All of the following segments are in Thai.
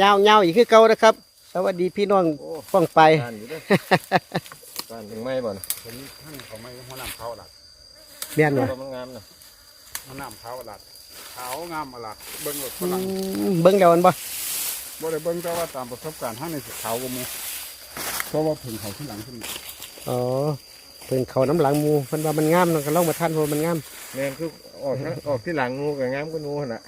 ยาวยาวอีกคือเก่านะครับ สวัสดีพี่น้องโอ้ป้องไปการอยู่เด้อการถึงไม่บ่นะเป็นท่านเขาไม่หัวน้ำเขาหลัดเมียนวะตัวมันงามนะหัวน้ำเขาหลัดขาวงามอลัดเบิ้งรถฝอืรั่งมเบิ้งแล้วมันบ่บ่ได้เบิ้งแต่ว่าตามประสบการณ์ท่านในสิขาวกว่าหมูเพราะว่าผึ่งเขาที่หลังขึ้นมาอ๋อเพิ่งเขาน้ำหลังหมูมันว่ามันงามเนาะก็ลองมาท่านเพราะมันงามแม่นคือออกนะออกที่หลังงูกับงามก็งูหั่นน่ะ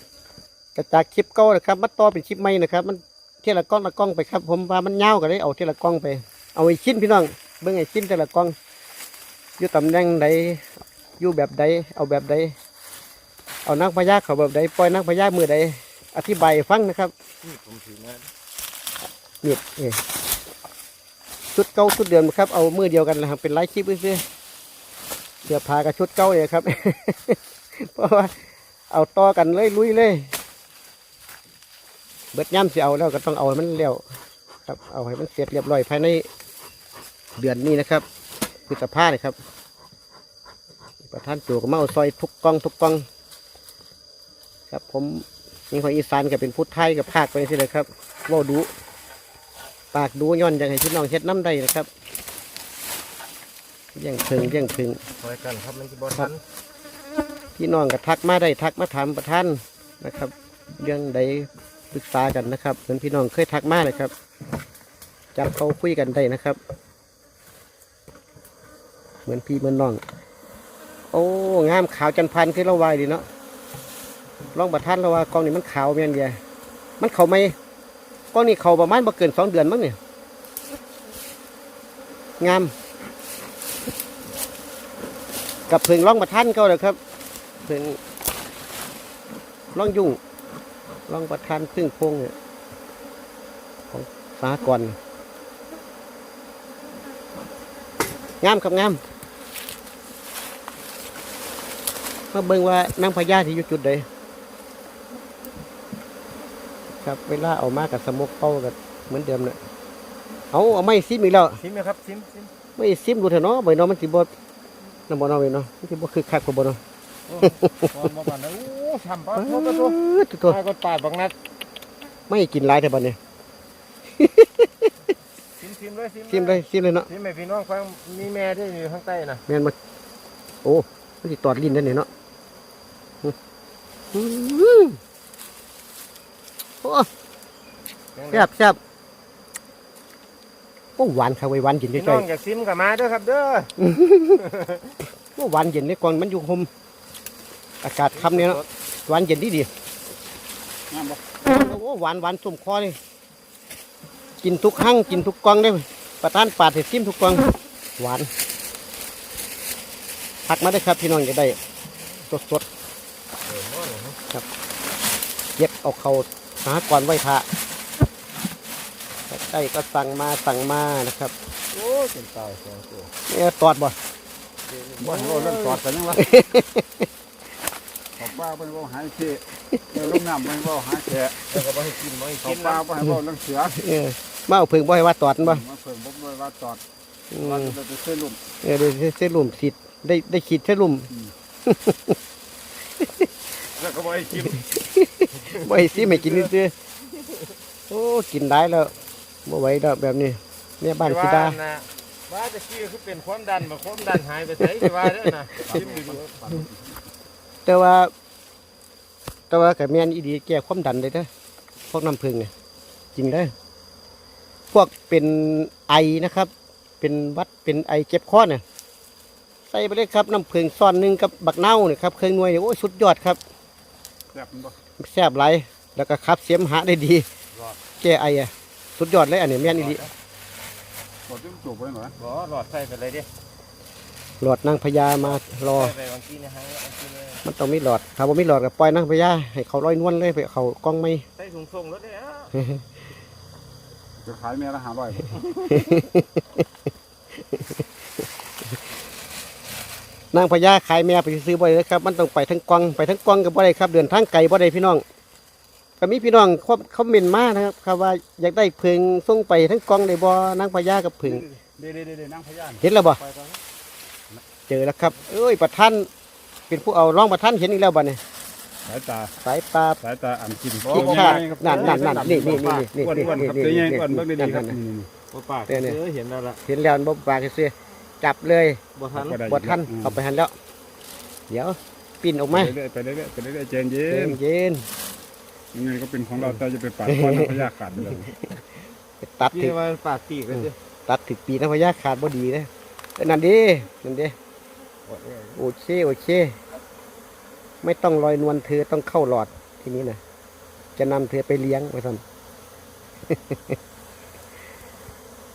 กระจากคลิปเก่านะครับมาต่อเป็นคลิปใหม่นะครับ มันเทละกล้องละกล้องไปครับ ผมว่ามันยาก็เลยเอาเทละกล้องไป เอาไอ้ชิ้นพี่น้องเบิ้งไอ้ชิ้นแต่ละกล้องอยู่ตำแหน่งใดอยู่แบบใดเอาแบบใดเอานักพยาเขาแบบใดปล่อยนักพยามือใดอธิบายฟังนะครับนี่ผมถือมานี่เอชุดเก่าชุดเดิมครับเอามือเดียวกันนะครับเป็นไลฟ์คลิปซื้อเสื้อผ้ากับชุดเก่าเลยครับ เพราะว่าเอาต่อกันเลยลุยเลย เบิดย่ำสิเอาแล้วก็ต้องเอาให้มันเร็วครับเอาให้มันเสร็จเรียบร้อยภายในเดือนนี้นะครับพฤษภาเนี่ยครับ ประธานจูก็มาเอาซอยทุกกล้องทุกกล้อง ครับผมมีของอีสานก็เป็นพุทธไทยกับภาคไปสิเลยครับเว่าดู ปากดูย้อนอยากให้พี่น้องเฮ็ดน้ำได้นะครับเยังถึงเยังถึงคอยกันครับมันจะบ่ทันพี่น้องก็ทักมาได้ทักมาถามประท่านนะครับเรื่องใด ปรึกษากันนะครับเหมือนพี่น้องเคยทักมาเลยครับ จับเขาคุยกันได้นะครับ เหมือนพี่เหมือนน้อง โอ้งามขาวจันพันคือเราวายดีเนาะลองประท่านเราว่ากองนี้มันขาวเมียนเดียมันเขาไหมกองนี้เขาประมาณบ่เกินสองเดือนมั้งเนี่ยงาม กับเพิงล่องปรท่านเขาเลยครับ เพิ่งล่องยุ่ง ล่องประทานพึ่งพงเนี่ยของสากรณ์งามครับงามมาเบิ่งว่านางพญาที่อยู่จุดใดครับเวลาเอามากับสมกเป้ากับเหมือนเดิมเนี่ยเอาเอาไม่ซิมอีกแล้วซิมไหมครับซิมซิมไม่ซิมดูเถอะเนาะใบเนาะมันสิบ่น้ำบ่เนาะใบเนาะมันสิบ่คือคักกว่าบ่เนาะตอนมาบ้านนะโอ้ ช้ำปะโทษปะโทษตัวตัวตายก็ตายบักนัดไม่กินหลายแต่บัดนี้ซิมซิมเลยซิมซิมเลยซิมเลยเนาะซิมให้พี่น้องฟังมีแม่ด้วยอยู่ข้างใต้น่ะแม่นมาโอ้มันสิตอดลิ้นได้เนี่ยเนาะอื้อหือโอ้แซ่บแซ่บโอ้หวานค่ะไว้ยหวานเย็นพี่จ้น้ออยงอยากซิมกับมาเด้อครับเด้อ ๆโอ้หวานเย็นในกวางมันอยู่คม อากาศค่ำเนี่ยเนาะหวานเย็นดีดีงามบ่โอ้หวานหวานสุ่มคอเลยกินทุกหั่งกินทุกกล่องได้ประทานปาดให้ซิมทุกกล่องหวานพักมาได้อครับพี่น้องจะได้สดสดๆเย็บเอาเขาหาก่อนไว้พระได้ก็สั่งมาสั่งมานะครับโอ้ยเป็นตายสองตัวเนี่ยตอดบ่บ่เห็นว่าเรื่องตอดกันยังวะ ขอบป้าเป็นว่าหายเชี่เรื่องลงน้ำเป็นว่าหายแฉะแล้วก็บ่ให้กินบ่ให้ขอกิบนป้านะบ่ให้ว่าเรื่องเสือเออมาเอาเพิ่งบ่ให้ว่าตอดบ่มาเพิ่มบ่ด้วยว่าตอดอืว่ามจะไปเส้นลุ่มเออได้เส้นลุ่มสิดได้ได้ขีดเส้นลุ่มแล้วก็บ่ให้กินบ่ให้ซิไม่กินซื่อๆโอ้กินได้แล้วบ่ไหวแล้วแบบนี้แม่บ้านสิดาว่านะว่าจะกี้คือเป็นความดันบ่ความดันหายไปไสสิว่าเด้อนะซิมดู แต่ว่า แต่ว่ากับแม่นอีดีแก้ความดันได้เด้อพวกน้ำผึ้งเนี่ยจริงเด้อพวกเป็นไอนะครับ เป็นหวัดเป็นไอเจ็บคอเนี่ยใส่ไปเลยครับน้ำผึ้งซ้อนหนึ่งกับบักเน่าเนี่ยครับเครื่องหน่วยเนี่ยโอ้ยสุดยอดครับแบบมันบ่แซ่บไหลายแล้วก็ขับเสียมหาได้ดีแก้ไออะสุดยอดเลยอันนี้แม่นอีดีบ่ต้องจูบไปหน่อยบ่หลอดใส่ไปเลยดิ หลอดนางพญามารอใส่ไปบางทีนะฮะบางทีเนี่ยมันต้องมีหลอด ถ้าว่ามีหลอดก็ปล่อยนางพญาให้เขาลอยนวลเลยไปเขากล้องไม่ ใส่ถุงส่งรถได้อะจะขายแม่ละห้าร้อยนางพญาขายแม่ไปซื้อบ่ได้เลยครับ มันต้องไปทั้งกวางไปทั้งกวางกับบ่ได้ครับ เดินทางไกลบ่ได้พี่น้องก็มีพี่น้องเขาเขาเมนมานะครับครับว่าอยากได้เพิงส่งไปทั้งกวางได้บ่นางพญากับเพิงเด้เด้เด้นั่งพยานเห็นแล้วบ่ไปก่อน เจอแล้วครับ เอ้ยประท่านเป็นผู้เอาร่องประท่านเห็นอีกแล้วบ่เนี่ยคสายตาสายตาสายตาอ่านกินคิดค่านั่นนั่นนั่นนี่นี่นี่นี่อ้วนนี่อ้วนครับนี่ตัวใหญ่นี่อ้วนเบิ่งดีๆครับนั่นนี่บ่ปากเนี่ยเออเห็นแล้วล่ะเห็นแล้วบ่ปากเสียจับเลยบ่ทันก็ได้บ่ทันอืมเอาไปหันแล้วเดี๋ยวปิ้นออกมาไปเรื่อยๆไปเรื่อยๆไปเรื่อยๆใจเย็เย็นนเย็นยังไงก็เป็นของเราแต่จะไปปาดควันพยาขาดไปเลยไปตัดนี่ถึงว่าปากปีกเลยสิตัดถึงปีนะพญาขาดบ่ดีนะเอ้ยนั่นดินั่นดิ โอเคโอเค ไม่ต้องลอยนวลเธอต้องเข้าหลอดทีนี้นะจะนำเธอไปเลี้ยงไว้ท่าน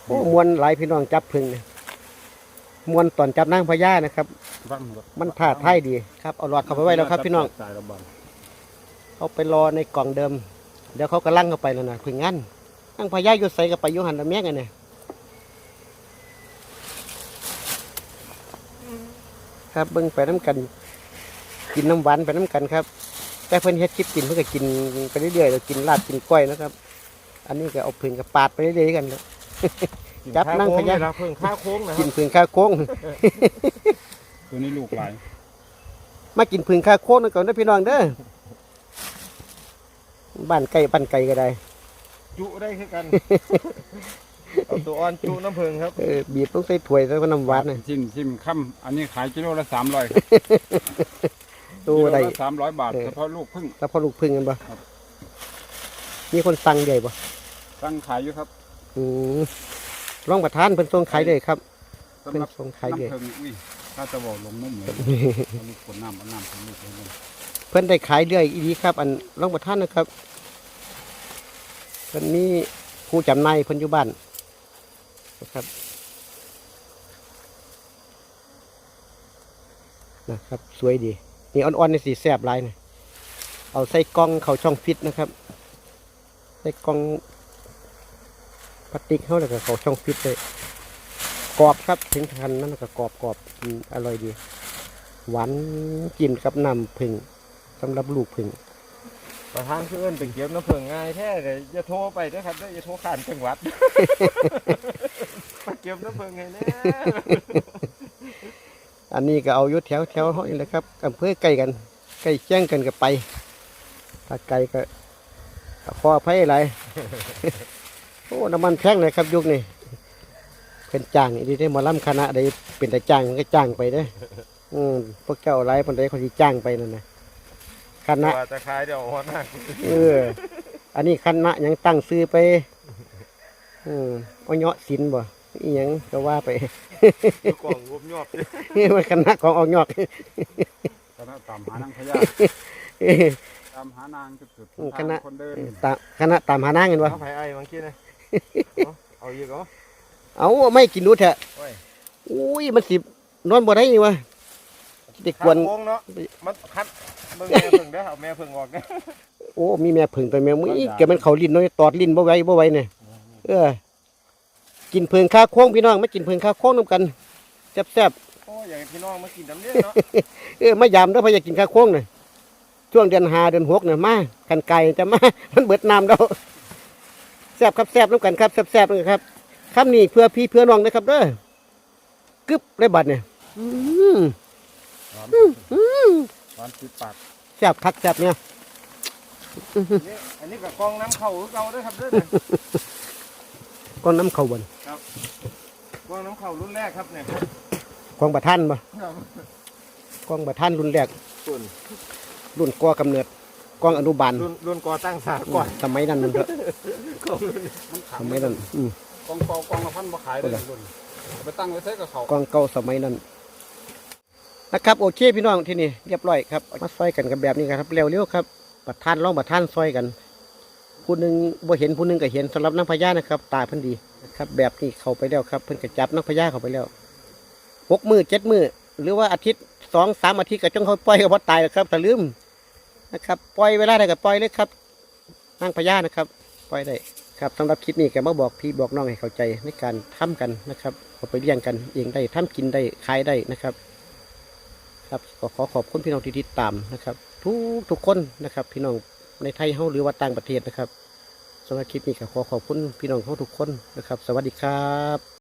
โอ้มวนหลายพี่น้องจับพึ่งนะมวนตอนจับนางพญานะครับ มันท่าทายดีครับเอาหลอดเข้าไปไว้แล้วครับ พี่น้องเขาไปรอในกล่องเดิม เดี๋ยวเขาก็ลั่งเข้าไปแล้วนะพึ่งงั้นนางพญาอยู่ใส่กับไปยุหันละแม่กันเนี่ย ครับเบิ่งไปน้ำกัน กินน้ำหวานไปน้ำกันครับ แต่เพิ่นเฮ็ดคลิปกินเพิ่นก็กินไปเรื่อยๆแล้วกินลาบกินก้อยนะครับ อันนี้ก็เอาพึ่งกับปาดไปเรื่อยๆกันเลยจับนั่งพญาพญาเพิ่งข้าโค้งนะคกิรันบพึ่งข้าวโค้ง ตัวนี้ลูกหลายมากินพึ่งข้าวโค้งนั่นก่อนนะพี่น้องเด้อบ้านไก่บ้านไก่ก็ได้ จุได้คือกัน เอาตัวอ่อนจุน้ำเพิงครับเออบีบต้องใส่ถ้วยแล้วก็น้ำหวานนะชิมชิมค่ำอันนี้ขายกิโลละสามร้อยตู้ได้สามร้อยบาทเออ เฉพาะลูกพึ่ง แล้วพอลูกพึ่งกันปะครับ มีคนสั่งใหญ่ปะตั้งขายอยู่ครับอืมร่องประทานเพิ่นส่งขายเลยครับ สำหรับเป็นทรงขายใหญ่น้ำเพิงอุ้ยถ้าจะบอกลงนุ่มเลยเอาลูกคนน้ำเอาน้ำคนลูกเลยเพิ่นได้ขายเรื่อยอีดีครับ อันร่องประทานนะครับเพิ่นมีผู้จำหน่ายเพิ่นอยู่บ้าน นะครับนะครับ สวยดี นี่อ่อนๆในสีแซบลายนะเอาใส่กล้องเขาช่องฟิตนะครับ ใส่กล้องพลาสติกเขาแล้วก็เขาช่องฟิตเลยกรอบครับถึงทันนั่นก็กรอบกรอบอืมอร่อยดี หวานกินกับน้ำผึ่งสำหรับลูกผึ่ง ประธานคือเอิ้นเป็นเก็บน้ำเพิงง่ายแท้เลยอย่าโทรไปเด้อครับเด้ออย่าโทรขามจังหวัด มาเก็บน้ำเพิงไงแน่อันนี้ก็เอายุดแถวแถวห้อยแหละครับอำเภอใกล้กันใกล้เคียงกันก็ไปถ้าไกลก็ขออภัยหลายโอ้น้ำมันแพงเลยครับยุคนี้เป็นจ้างดีได้มอลำคณะใดเป็นแต่จ้างก็จ้างไปเด้อืมพวกเจ้าไรคนใดเขาที่จ้างไปนั่นนะ คณะว่าจะขายเดี๋ยวหัวหน้าเออ อันนี้คณะยังตั้งซื้อไปอืมเอาเนาะสินบ่อีหยังก็ว่าไปคือกล่องงบยอบมันคณะของออกยอกคณะตามหานางพญาเอ้ยตามหานางจุดอืมๆคณะคนเดินตามคณะตามหานางเห็นบ่เอาไผ่ไอ้บางกี้นะเอาเอาอีกเหรอเอาไม่กินดูเถอะโอ้ยอุ้ยมันสินอนบ่ได้นี่วะ เด็กกวนข้าโค้งเนาะมันคัดเบิ่งแม่เพิ่งเด้อเอาแม่เพิ่งออกเด้อโอ้มีแม่ผึ่งตัวแม่มึงแกมันเขาลิ้นน้อยตอดลิ้นบ่ไหวบ่ไหวเนี่ยเออ กินเพิงข้าโค้งพี่น้องมากินเพิงข้าโค้งนํกันแซ่บโอ้ยอยากให้พี่น้องมากินน้ำเลี้ยเนาะๆเออมายามเด้อพะอยากกินข้าโค้งน่ะช่วงเดือนห้าเดือนหกเนี่ยมากันไก่จะมา มันเบิดน้ำแล้วแซ่บครับแซ่บนํกันครับแซ่บๆนะครับคำนี้เพื่อพี่เพื่อน้องนะครับเด้อกึบเลยบัดเนี่ยอืม หวานหวานติดปากแซ่บคักแซ่บเนี่ยนี่อันนี้กับกองน้ำเข่าคือเก่าเด้อครับเด้อก้อนน้ำเขาบนกองน้ำเข่ารุ่นแรกครับเนี่ยกองบะท่านบ่กองบะท่านรุ่นแรกส่วนรุ่นก่อกำเนิดกองอนุบาลรุ่นรุ่นก่อตั้งสากก่อนสมัยนั้นมันเถอะกองรุ่นมันขัสงมัยนั้นอืมกองเปากองละพันมาขายเลยรุ่นเอาไปตั้งไว้ใช้กับเขากองเก่าสมัยนั้น นะครับโอเคพี่น้องที่นี่เรียบร้อยครับมาซอยกันกับแบบนี้ครับเร็วๆครับบัดท่านร้องบัดท่านซอยกันผู้หนึ่งบ่เห็นผู้หนึ่งก็เห็นสำหรับนักพญานะครับ ตาเพิ่นดีนะครับแบบนี้เข้าไปแล้วครับ เพิ่นก็จับนักพญาเข้าไปแล้วหกมือเจ็ดมือหรือว่าอาทิตย์สองสามอาทิตย์ก็จงเขาปล่อยก็บ่ตายหรอกครับแต่ลืมนะครับปล่อยเวลาใดก็ปล่อยเลยครับนั่งพญานะครับ ปล่อยได้ครับสำหรับคลิปนี้ก็มาบอกพี่บอกน้องให้เข้าใจในการทำกันนะครับเอาไปเลี้ยงกันเองได้ทำกินได้ขายได้นะครับ ครับก็ขอขอบคุณพี่น้องที่ติดตามนะครับ ทุกทุกคนนะครับ พี่น้องในไทยเฮาหรือว่าต่างประเทศนะครับสำหรับคลิปนี้ก็ขอขอบคุณพี่น้องเฮาทุกคนนะครับ สวัสดีครับ